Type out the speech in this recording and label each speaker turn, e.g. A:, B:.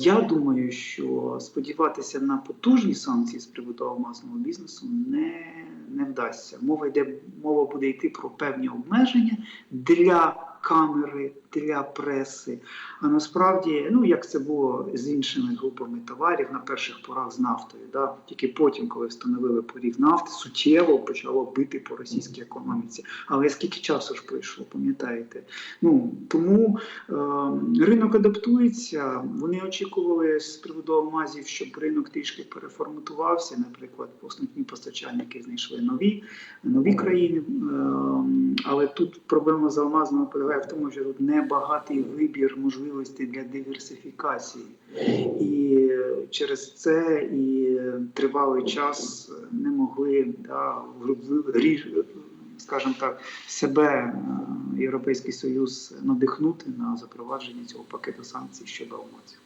A: Я думаю, що сподіватися на потужні санкції з приводу алмазного бізнесу не, не вдасться. Мова йде, мова буде йти про певні обмеження для камери, для преси. А насправді, ну як це було з іншими групами товарів на перших порах з нафтою. Да? Тільки потім, коли встановили поріг нафти, суттєво почало бити по російській економіці. Але скільки часу ж пройшло, пам'ятаєте? Ну тому е, ринок адаптується. Вони очікували з приводу алмазів, щоб ринок трішки переформатувався. Наприклад, основні постачальники знайшли нові нові країни. Е, але тут проблема з алмазними полягає в тому, що тут небагатий вибір можливостей для диверсифікації, і через це і тривалий час не могли да, скажімо так, себе е, Європейський Союз надихнути на запровадження цього пакету санкцій щодо алмазів.